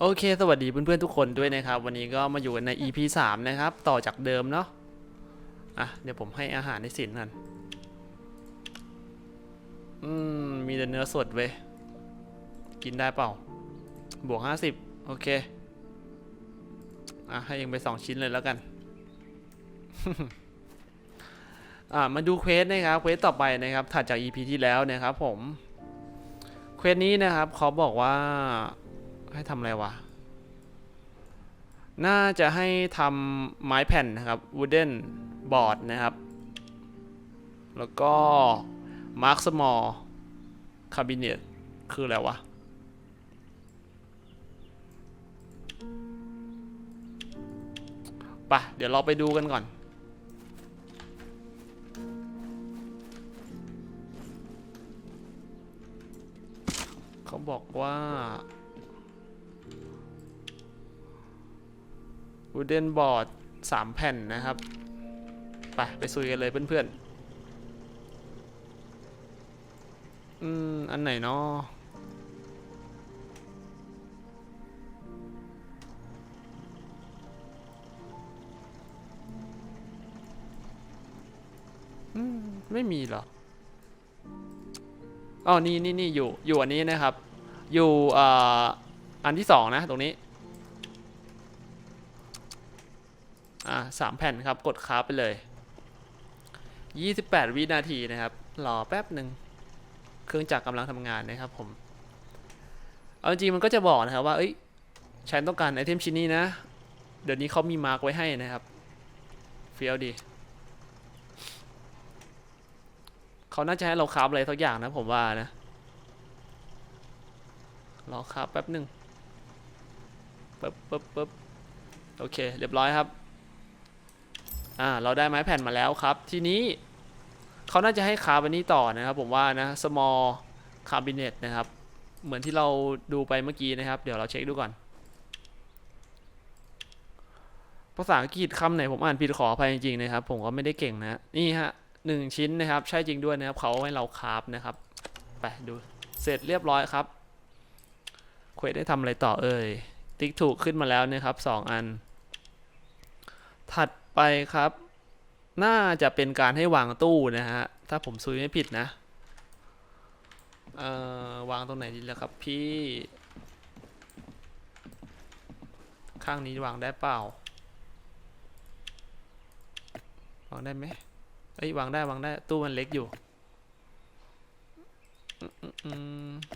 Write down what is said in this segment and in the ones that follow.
โอเค สวัสดีเพื่อนๆทุกคนด้วยนะครับ วันนี้ก็มาอยู่กันใน EP 3 นะครับ ต่อจากเดิมเนาะอะ เดี๋ยวผมให้อาหารในสินกันอืม มีแต่เนื้อสดเว้ย กินได้เปล่า บวก 50 โอเค อะ ให้ยังไป 2 ชิ้นเลยแล้วกัน อะ มาดูเควสนะครับ เควสต่อไปนะครับ ถัดจาก EP ที่แล้วนะครับผม เควสนี้นะครับเขาบอกว่า ให้ทำอะไรวะ น่าจะให้ทำไม้แผ่นนะครับ wooden board นะครับ แล้วก็ mark small cabinet คืออะไรวะไปะเดี๋ยวเราไปดูกันก่อน เขาบอกว่า wooden board สามแผ่นนะครับ ไป ไปซุยกันเลยเพื่อนๆ อืม อันไหนเนาะไม่มีเหรออ๋อนี่นี่นี่อยู่ อยู่อันนี้นะครับ อยู่อ่าอันที่สองนะ ตรงนี้ อ่าสามแผ่นครับกดค้าไปเลย 28 วินาทีนะครับ รอแป๊บหนึ่งเครื่องจักรกำลังทำงานนะครับผม เอาจริงมันก็จะบอกนะครับว่า เอ้ยฉันต้องการไอเทมชิ้นนี้นะ เดี๋ยวนี้เขามีมาร์กไว้ให้นะครับ เฟี้ยวดี เขาน่าจะให้เราคราฟอะไรสักอย่างนะผมว่านะ รอคราฟแป๊บหนึ่งปึ๊บปึ๊บปึ๊บโอเค เรียบร้อยครับ อ่าเราได้ไม้แผ่นมาแล้วครับ ทีนี้เขาน่าจะให้คาร์บันนี้ต่อนะครับ ผมว่านะ small cabinet นะครับ เหมือนที่เราดูไปเมื่อกี้นะครับ เดี๋ยวเราเช็คดูก่อน ภาษาอังกฤษคำไหนผมอ่านผิดขออภัยจริงๆนะครับ ผมก็ไม่ได้เก่งนะนี่ฮะหนึ่งชิ้นนะครับ ใช่จริงด้วยนะครับเขาให้เราคราฟนะครับไปดูเสร็จเรียบร้อยครับเควสได้ทำอะไรต่อเอ่ยติ๊กถูกขึ้นมาแล้วนะครับสองอัน ถัด ไปครับ น่าจะเป็นการให้วางตู้นะฮะ ถ้าผมซุยไม่ผิดนะ เอ่อ วางตรงไหนดีล่ะครับพี่ ข้างนี้วางได้เปล่า วางได้ไหมเอ้ยวางได้วางได้ตู้มันเล็กอยู่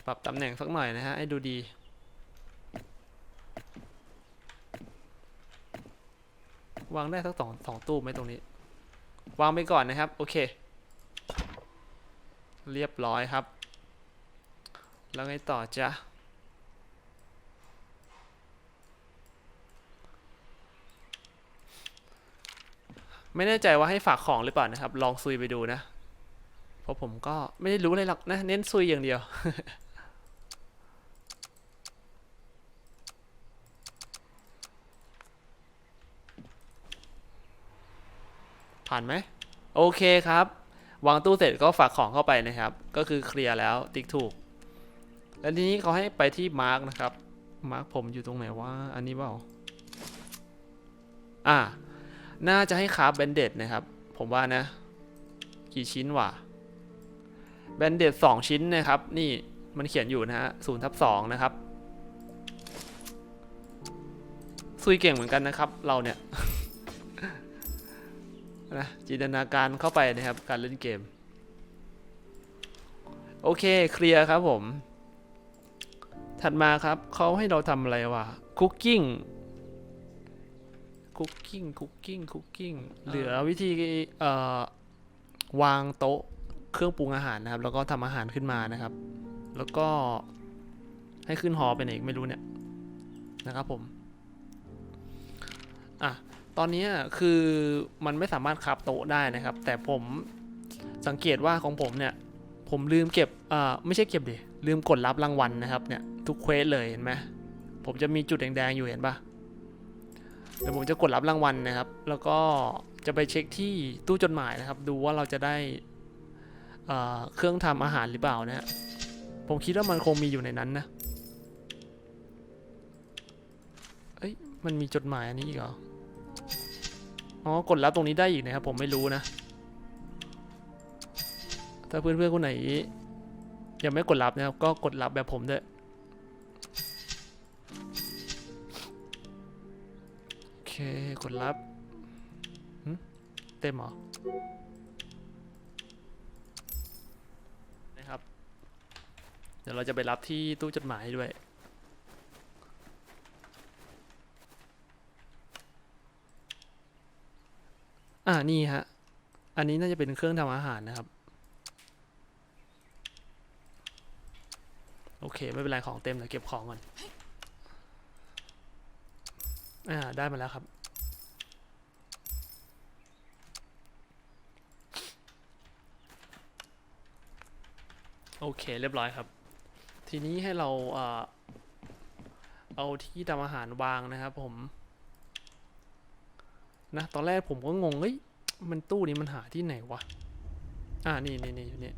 ปรับตำแหน่งสักหน่อยนะฮะ ให้ดูดี วางได้สักสองสองตู้ไหมตรงนี้ วางไปก่อนนะครับ โอเค เรียบร้อยครับ แล้วไงต่อจ๊ะไม่แน่ใจว่าให้ฝากของหรือเปล่านะครับ ลองซุยไปดูนะ เพราะผมก็ไม่ได้รู้อะไรหรอกนะ เน้นซุยอย่างเดียว ผ่านไหมโอเคครับ วางตู้เสร็จก็ฝากของเข้าไปนะครับ ก็คือเคลียร์แล้วติ๊กถูก แล้วทีนี้เขาให้ไปที่มาร์กนะครับ มาร์กผมอยู่ตรงไหนว่าอันนี้เปล่า อ่า น่าจะให้คราฟแบนเด็ดนะครับ ผมว่านะ กี่ชิ้นวะแบนเด็ดสองชิ้นนะครับ นี่มันเขียนอยู่นะฮะศูนย์ทับสองนะครับซุยเก่งเหมือนกันนะครับ เราเนี่ย นะจินตนาการเข้าไปนะครับ การเล่นเกม โอเคเคลียร์ครับผม ถัดมาครับเขาให้เราทำอะไรวะคุกกิ้งคุกกิ้งคุกกิ้งคุกกิ้งเหลือวิธีเอ่อวางโต๊ะเครื่องปรุงอาหารนะครับ แล้วก็ทำอาหารขึ้นมานะครับ แล้วก็ให้ขึ้นหอไปไหนอีกไม่รู้เนี่ยนะครับผม อะ ตอนนี้คือมันไม่สามารถคับโต๊ะได้นะครับ แต่ผมสังเกตว่าของผมเนี่ย ผมลืมเก็บอ่าไม่ใช่เก็บดิลืมกดรับรางวัลนะครับเนี่ยทุกเควสเลยเห็นไหมผมจะมีจุดแดงๆอยู่เห็นปะเดี๋ยวผมจะกดรับรางวัลนะครับ แล้วก็จะไปเช็คที่ตู้จดหมายนะครับ ดูว่าเราจะได้เครื่องทำอาหารหรือเปล่านะฮะผมคิดว่ามันคงมีอยู่ในนั้นนะเอ้ยมันมีจดหมายอันนี้อีกเหรอ อ๋อกดรับตรงนี้ได้อีกนะครับ ผมไม่รู้นะ ถ้าเพื่อนๆคนไหน ยังไม่กดรับนะครับ ก็กดรับแบบผมด้วยโอเคกดรับเต็มหรอนะครับ เดี๋ยวเราจะไปรับที่ตู้จดหมายด้วย อ่านี่ฮะ อันนี้น่าจะเป็นเครื่องทำอาหารนะครับ โอเค ไม่เป็นไรของเต็มเดี๋ยวเก็บของก่อน อ่า ได้มาแล้วครับ โอเค เรียบร้อยครับ ทีนี้ให้เราเอ่อเอาที่ทำอาหารวางนะครับผม นะตอนแรกผมก็งงเฮ้ยมันตู้นี้มันหาที่ไหนวะ อ่านี่นี่นี่อยู่นี่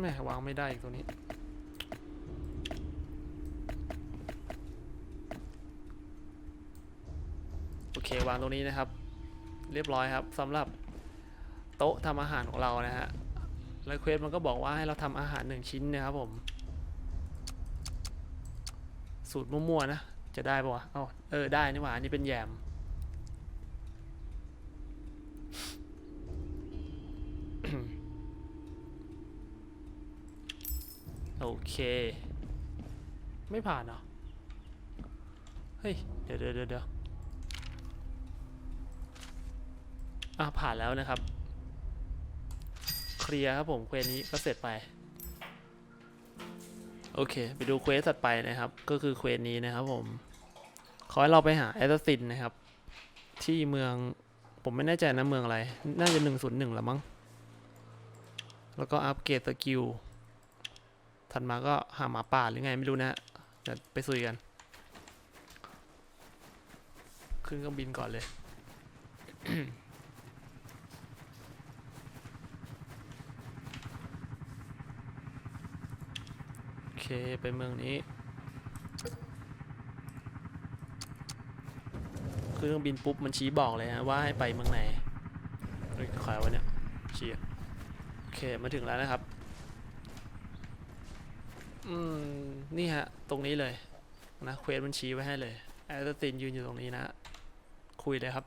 แม่วางไม่ได้อีกตัวนี้ โอเควางตรงนี้นะครับ เรียบร้อยครับสำหรับโต๊ะทำอาหารของเรานะฮะ แล้วเควสมันก็บอกว่าให้เราทำอาหารหนึ่งชิ้นนะครับผม สูตรมั่วๆนะ จะได้ปะวะเอ้าเออได้นี่หว่าอันนี้เป็นแยม โอเค ไม่ผ่านเหรอ เฮ้ย เดี๋ยวเดี๋ยวเดี๋ยวอะผ่านแล้วนะครับ ลียร์ครับผมเควสนี้ก็เสร็จไป โอเค ไปดูเควสถัดไปนะครับ ก็คือเควสนี้นะครับผม ขอให้เราไปหาแอสซัสซินนะครับ ที่เมืองผมไม่แน่ใจนะเมืองอะไร น่าจะหนึ่งศูนย์หนึ่งละมั้ง แล้วก็อัปเกรดสกิล ถัดมาก็หาหมาป่าหรือไงไม่รู้นะฮะไปซุยกัน ขึ้นเครื่องบินก่อนเลย โอเค ไปเมืองนี้เครื่องบินปุ๊บมันชี้บอกเลยฮะว่าให้ไปเมืองไหนเฮ้ยใครวะเนี่ยชี้โอเคมาถึงแล้วนะครับ อืม นี่ฮะ ตรงนี้เลยนะเควสมันชี้ไว้ให้เลยแอสตินยืนอยู่ตรงนี้นะ คุยเลยครับ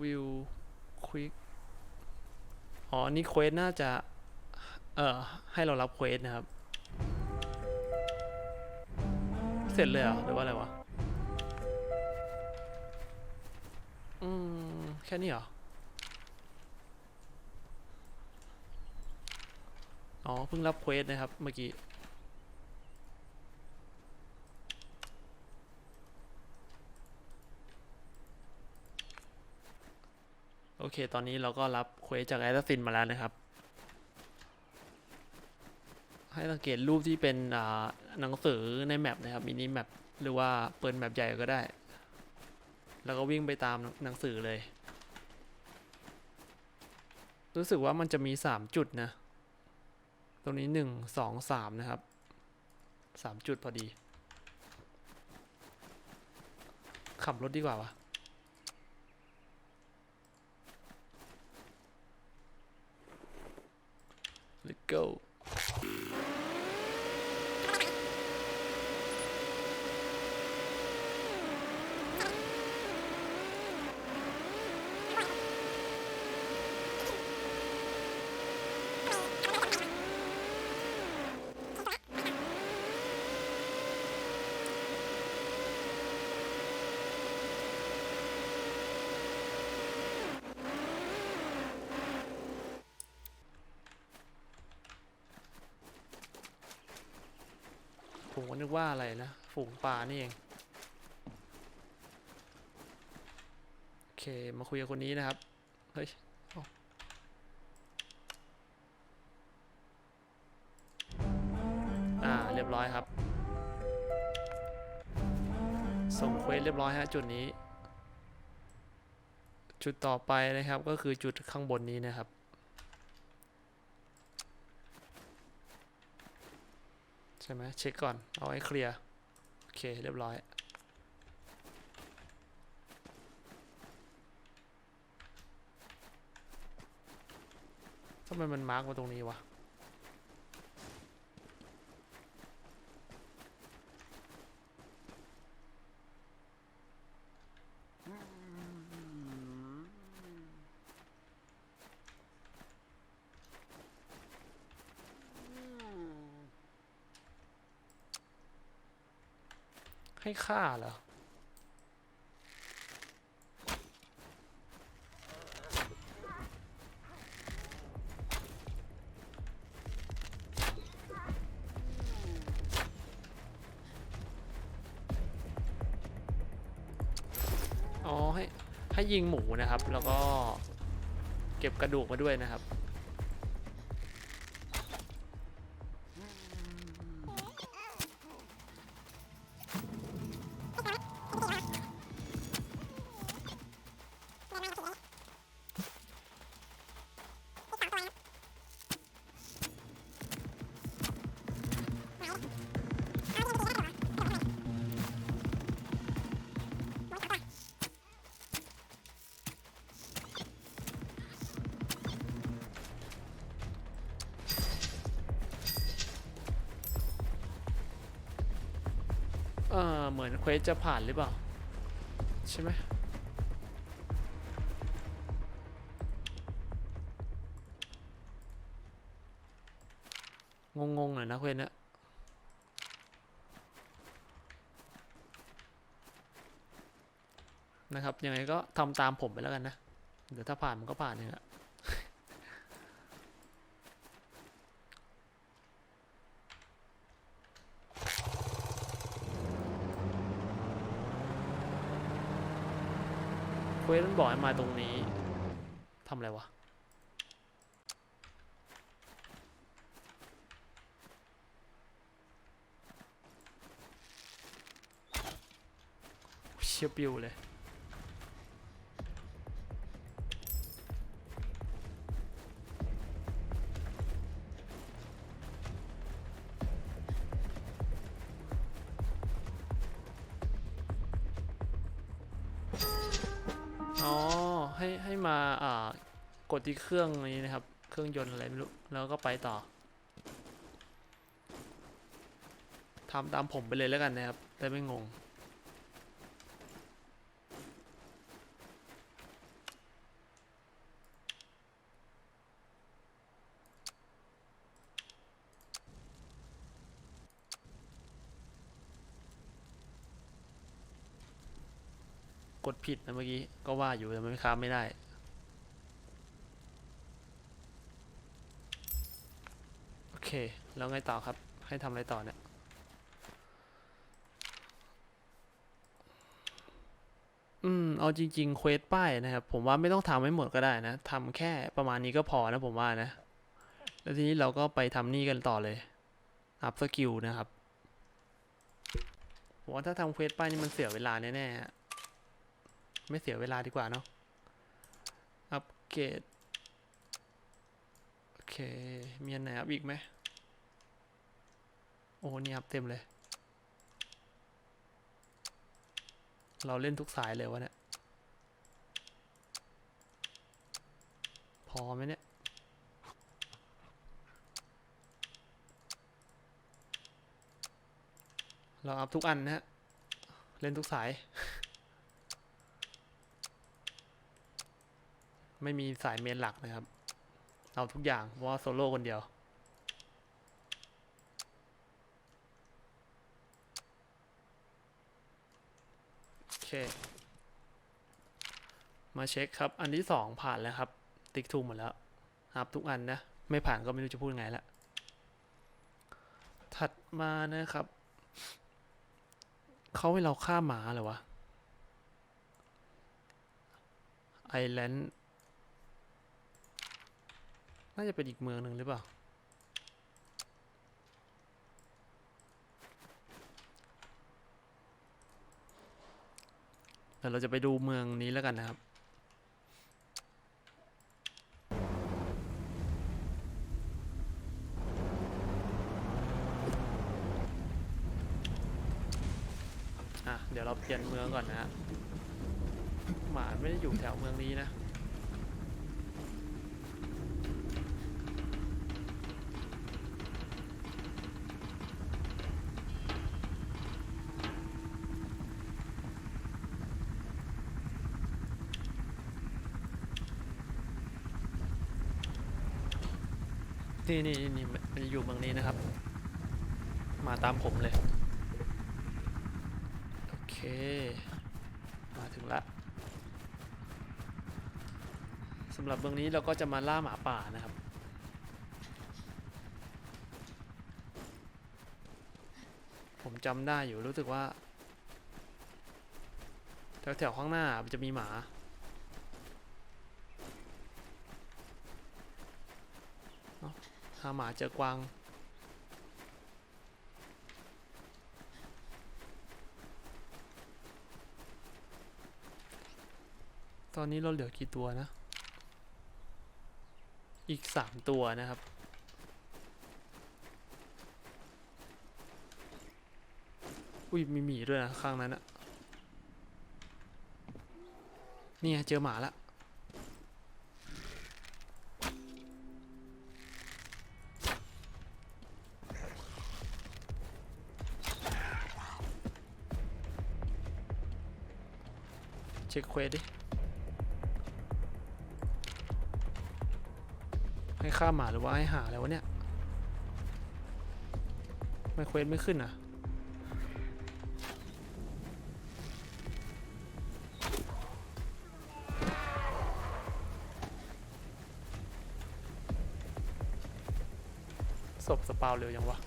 วิวควิก อ๋อ นี่เควสน่าจะ เอ่อ ให้เรารับเควสนะครับ เสร็จเลยเหรอหรือว่าอะไรวะ อืม แค่นี้เหรอ อ๋อ เพิ่งรับเควสนะครับ เมื่อกี้ เค ตอนนี้เราก็รับเควสจากแอสซินมาแล้วนะครับ ให้สังเกตรูปที่เป็นหนังสือในแมปนะครับมินิแมปหรือว่าเปิดแมปใหญ่ก็ได้ แล้วก็วิ่งไปตามหนังสือเลย รู้สึกว่ามันจะมีสามจุดนะ ตรงนี้หนึ่งสองสามนะครับสามจุดพอดี ขับรถดีกว่าวะ go ผมก็นึกว่าอะไรนะ ฝูงปลานี่เอง โอเค มาคุยกับคนนี้นะครับ เฮ้ยอ่า เรียบร้อยครับ ส่งเควสเรียบร้อยฮะ จุดนี้ จุดต่อไปนะครับก็คือจุดข้างบนนี้นะครับ ใช่ไหมเช็คก่อน เอาให้เคลียร์ โอเค เรียบร้อยทำไมมันมาร์กมาตรงนี้วะ ให้ฆ่าเหรอ อ๋อ ให้ ให้ยิงหมูนะครับ แล้วก็เก็บกระดูกมาด้วยนะครับ ออเหมือนเควสจะผ่านหรือเปล่า ใช่ไหมงงๆหน่อยนะเควสเนี้ยนะครับยังไงก็ทำตามผมไปแล้วกันนะ เดี๋ยวถ้าผ่านมันก็ผ่านเองอะ วสมันบอกให้มาตรงนี้ทำอะไรวะเชียบิวเลย มาอ่ากดที่เครื่องนี้นะครับ เครื่องยนต์อะไรไม่รู้ แล้วก็ไปต่อทำตามผมไปเลยแล้วกันนะครับได้ไม่งง กดผิดนะเมื่อกี้ ก็ว่าอยู่แต่มันค้าไม่ได้ โอ เคแล้วไงต่อครับ ให้ทำอะไรต่อเนี่ย อืม เอาจริงๆเควสป้ายนะครับ ผมว่าไม่ต้องทำให้หมดก็ได้นะทำแค่ประมาณนี้ก็พอนะผมว่านะ แล้วทีนี้เราก็ไปทำนี่กันต่อเลย อัพสกิลนะครับผมว่าถ้าทำเควสป้ายนี่มันเสียเวลาแน่ๆฮะไม่เสียเวลาดีกว่าเนาะ อัปเกรด โอเค มีอันไหนอัพอีกไหม โอ้นี่อัพเต็มเลย เราเล่นทุกสายเลยวะเนี่ย พอไหมเนี่ย เราอัพทุกอันนะฮะ เล่นทุกสาย ไม่มีสายเมนหลักนะครับ เอาทุกอย่างเพราะว่าโซโล่คนเดียว โอเค มาเช็คครับ อันที่สองผ่านแล้วครับ ติ๊กถูกหมดแล้วครับทุกอันนะ ไม่ผ่านก็ไม่รู้จะพูดไงละถัดมานะครับ เขาให้เราฆ่าหมาเหรอวะไอแลนด์น่าจะเป็นอีกเมืองหนึ่งหรือเปล่า เดี๋ยวเราจะไปดูเมืองนี้แล้วกันนะครับ อะ เดี๋ยวเราเปลี่ยนเมืองก่อนนะฮะหมาไม่ได้อยู่แถวเมืองนี้นะ นี่นี่นี่มันอยู่เมืองนี้นะครับ มาตามผมเลย โอเค มาถึงละสำหรับเมืองนี้เราก็จะมาล่าหมาป่านะครับผมจำได้อยู่รู้สึกว่า แถวแถวๆข้างหน้ามันจะมีหมา หาหมาเจอกวางตอนนี้เราเหลือกี่ตัวนะ อีกสามตัวนะครับ อุ้ยมีหมีด้วยนะข้างนั้นอะนี่เจอหมาละ เช็คเควสดิ ให้ฆ่าหมาหรือว่าให้หาอะไรวะเนี่ยไม่เควสไม่ขึ้นอะศพสปาวเร็วยังวะ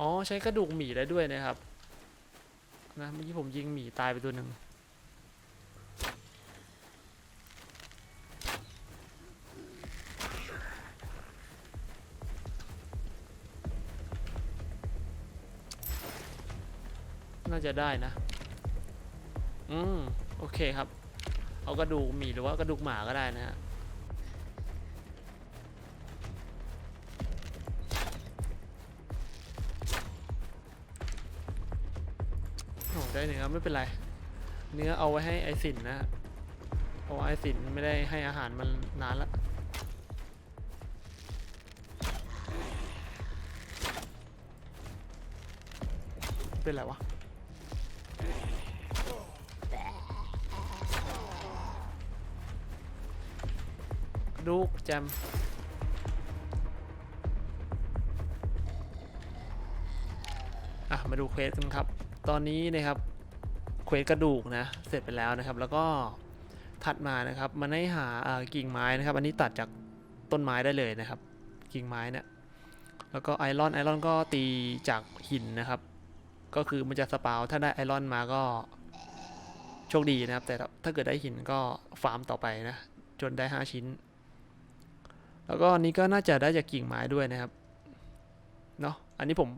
อ๋อใช้กระดูกหมีได้ด้วยนะครับนะเมื่อกี้ผมยิงหมีตายไปตัวหนึ่งน่าจะได้นะ อืม โอเคครับ เอากระดูกหมีหรือว่ากระดูกหมาก็ได้นะฮะ เนื้อไม่เป็นไร เนื้อเอาไว้ให้ไอสินนะเพราะว่าไอสินไม่ได้ให้อาหารมันนานละเป็นไรวะดูกแจมอะมาดูเควสกันครับ ตอนนี้นะครับ เควสกระดูกนะ เสร็จไปแล้วนะครับ แล้วก็ถัดมานะครับมันให้หากิ่งไม้นะครับ อันนี้ตัดจากต้นไม้ได้เลยนะครับ กิ่งไม้เนี่ยแล้วก็ไอรอนไอรอนก็ตีจากหินนะครับ ก็คือมันจะสปาวถ้าได้ไอรอนมาก็โชคดีนะครับ แต่ถ้าเกิดได้หินก็ฟาร์มต่อไปนะ จนได้ 5 ชิ้น แล้วก็อันนี้ก็น่าจะได้จากกิ่งไม้ด้วยนะครับเนาะอันนี้ผม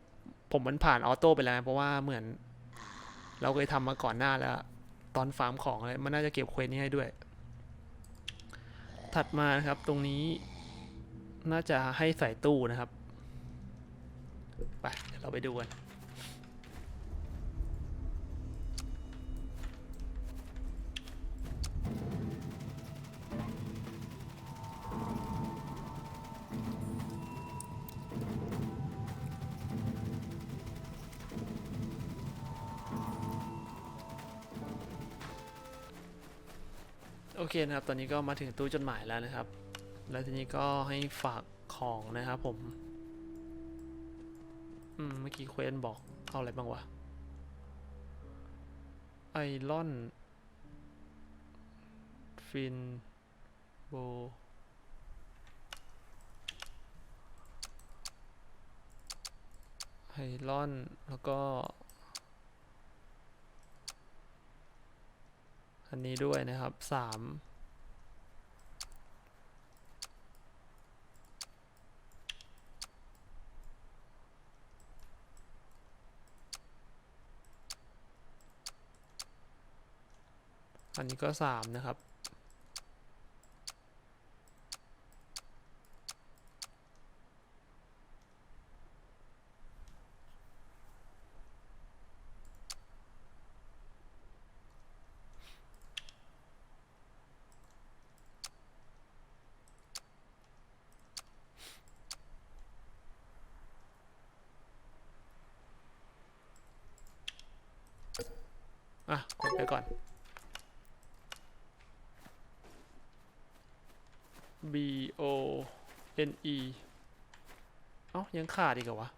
ผมมันผ่านออโต้ไปแล้ว เพราะว่าเหมือน เราเคยทำมาก่อนหน้าแล้ว ตอนฟาร์มของอะไรมันน่าจะเก็บเควสนี้ให้ด้วย ถัดมานะครับตรงนี้น่าจะให้ใส่ตู้นะครับ ไปเดี๋ยวเราไปดูกัน โอเคนะครับ ตอนนี้ก็มาถึงตู้จดหมายแล้วนะครับ แล้วทีนี้ก็ให้ฝากของนะครับผม อืม เมื่อกี้เควสบอกเอาอะไรบ้างวะ ไอรอน ฟิน โบ ไอรอน แล้วก็ อันนี้ด้วยนะครับสามอันนี้ก็สามนะครับ N E เอ้ายังขาดอีกเหรอวะ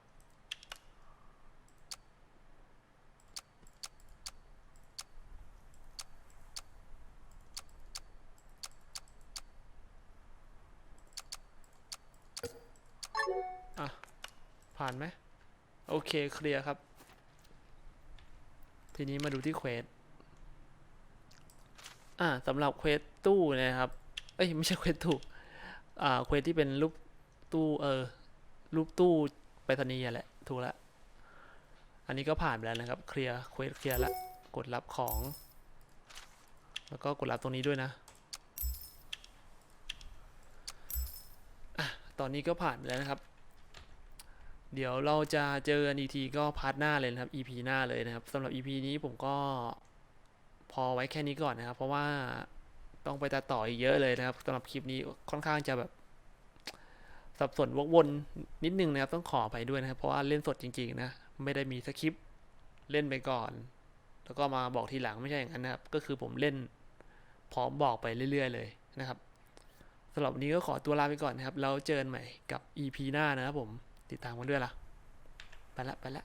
อะ ผ่านไหม โอเค เคลียร์ครับ ทีนี้มาดูที่เควส อ่าสำหรับเควสตู้นะครับ เอ้ย ไม่ใช่เควสตู้ อ่าเควสที่เป็นรูปตู้เออรูปตู้ไปรษณีย์แหละ ถูกแล้วอันนี้ก็ผ่านไปแล้วนะครับ เคลียร์เควสเคลียร์ล้วกดรับของ แล้วก็กดรับตรงนี้ด้วยนะอะตอนนี้ก็ผ่านไปแล้วนะครับ เดี๋ยวเราจะเจอกันอีกทีก็พาร์ทหน้าเลยนะครับ EP หน้าเลยนะครับสำหรับ EP นี้ผมก็พอไว้แค่นี้ก่อนนะครับ เพราะว่า ต้องไปตัดต่ออีกเยอะเลยนะครับสำหรับคลิปนี้ค่อนข้างจะแบบ สับสนวกวนนิดนึงนะครับ ต้องขอไปด้วยนะครับ เพราะว่าเล่นสดจริงๆนะ ไม่ได้มีสคริปต์เล่นไปก่อน แล้วก็มาบอกทีหลังไม่ใช่อย่างนั้นนะครับ ก็คือผมเล่นพร้อมบอกไปเรื่อย ๆ เลยนะครับสำหรับวันนี้ก็ขอตัวลาไปก่อนนะครับ แล้วเจอกันใหม่กับ EP หน้านะครับผมติดตามกันด้วยล่ะ ไปละไปละ